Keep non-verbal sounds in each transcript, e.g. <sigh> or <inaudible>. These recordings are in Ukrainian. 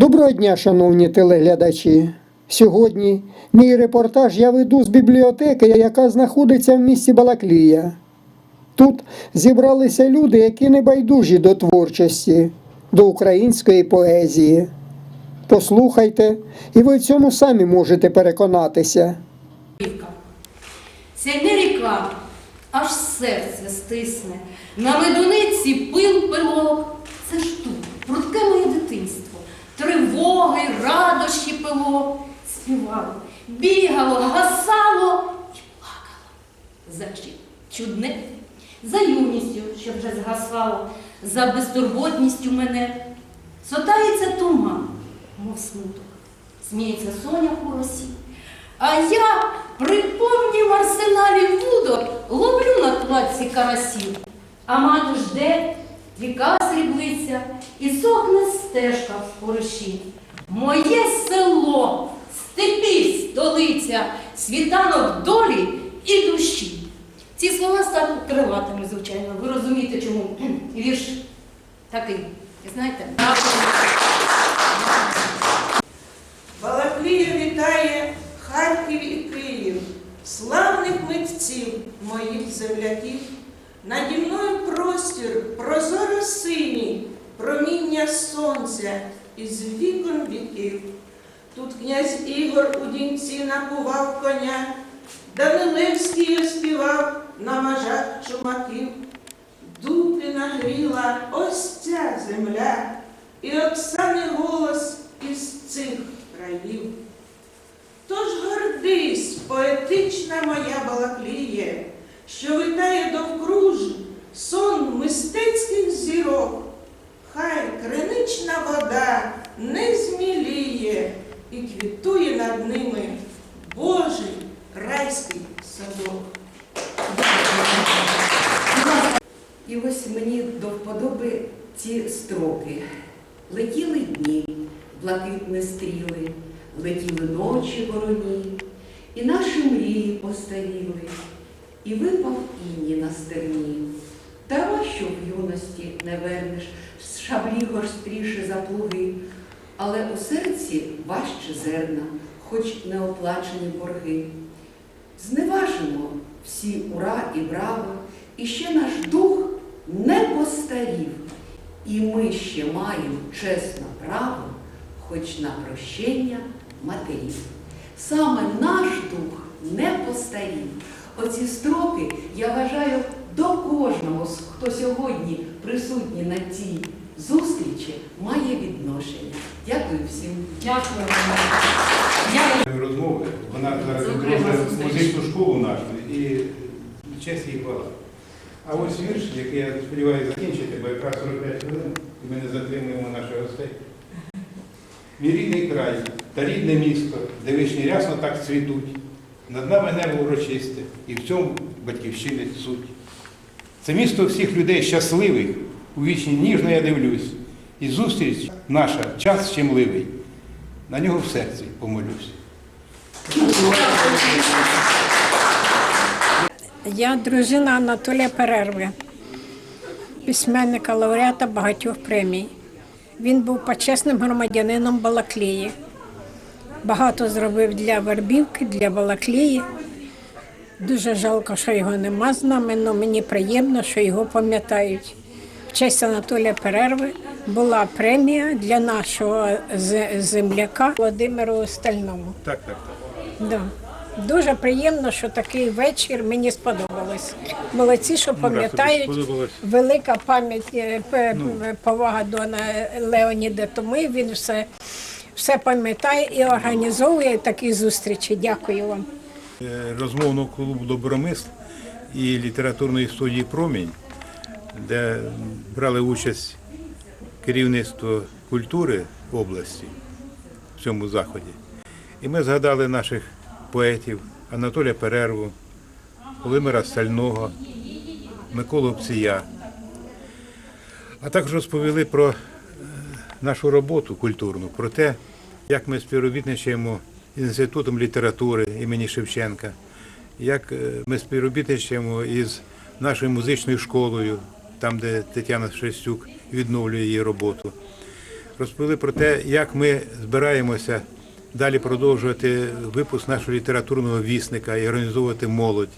Доброго дня, шановні телеглядачі. Сьогодні мій репортаж я веду з бібліотеки, яка знаходиться в місті Балаклія. Тут зібралися люди, які не байдужі до творчості, до української поезії. Послухайте, і ви в цьому самі можете переконатися. Це не ріка, аж серце стисне. На медуниці пил пилок. Це ж тут, прудке моє дитинство. Тривоги, радощі пило. Співало, бігало, гасало і плакало. За? Чудне, за юністю, що вже згасало, за безтурботністю мене. Сотається туман, мов смуток. Сміється соня у росі. А я при повнім арсеналі вудок ловлю на кладці карасів. А мати жде, віка сріблиться і сохне стежка в спориші. Моє село, степі столиця, світанок долі і душі. Ці слова стануть криватими, звичайно. Ви розумієте, чому <clears throat> вірш такий. Знаєте, Балаклія вітає Харків і Київ, славних митців моїх земляків. Наді мною простір прозоро синій, проміння сонця із вікон віків. Тут князь Ігор у дінці напував коня, Данилевський оспівав на мажах чумаків. Дупіна гріла ось ця земля, і Оксани голос із цих країв. Тож гордись, поетична моя балакліє, що витає довкруж райський садок. І ось мені до вподоби ці строки. Летіли дні, блакитні стріли, летіли ночі вороні, і наші мрії постаріли, і випав іні на стерні. Дарма, що в юності не вернеш, з шаблі гостріше за плуги, але у серці важче зерна, хоч не оплачені борги. Зневажимо всі ура і браво, і ще наш дух не постарів, і ми ще маємо чесне право, хоч на прощення матерів. Саме наш дух не постарів. Оці строки я вважаю до кожного, хто сьогодні присутній на цій зустрічі, має відношення. Дякую всім. дякую. Музичну школу нашу і честь їй хвала. А ось вірш, який я сподіваюся закінчити, бо якраз 45 хвилин, і ми не затримуємо наших гостей. Мій рідний край та рідне місто, де вишні рясно так цвітуть, над нами небо урочисте, і в цьому батьківщини суть. Це місто всіх людей щасливих, у вічні ніжно я дивлюсь, і зустріч наша час щемливий. На нього в серці помолюсь. Я дружина Анатолія Перерви, письменника лауреата багатьох премій. Він був почесним громадянином Балаклії. Багато зробив для Вербівки, для Балаклії. Дуже жалко, що його нема з нами, але мені приємно, що його пам'ятають. В честь Анатолія Перерви була премія для нашого земляка Володимиру Стальному. Так, так, так. Да. Дуже приємно, що такий вечір мені сподобалось. Молодці, що пам'ятають. Велика пам'ять, е, п- повага до Леоніда Томи. Він все, все пам'ятає і організовує такі зустрічі. Дякую вам. Е, Розмовного клубу Добромисл і літературної студії Промінь, де брали участь керівництво культури області в цьому заході. І ми згадали наших поетів Анатолія Перерву, Володимира Стального, Миколу Пція. А також розповіли про е, нашу роботу культурну, про те, як ми співробітничаємо з Інститутом літератури імені Шевченка, як е, ми співробітничаємо із нашою музичною школою, там, де Тетяна Шестюк відновлює її роботу. розповіли про те, як ми збираємося далі продовжувати випуск нашого літературного вісника і організовувати молодь.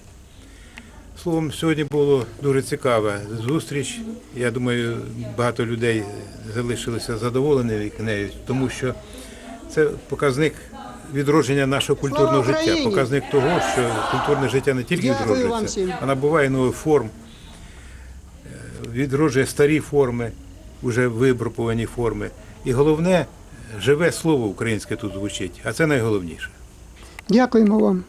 Словом, сьогодні було дуже цікава зустріч. Я думаю, багато людей залишилися задоволеними нею, тому що це показник відродження нашого культурного життя, показник того, що культурне життя не тільки відроджується, а набуває нових форм, е, відроджує старі форми, вже вибруповані форми. І головне, живе слово українське тут звучить, а це найголовніше. Дякуємо вам.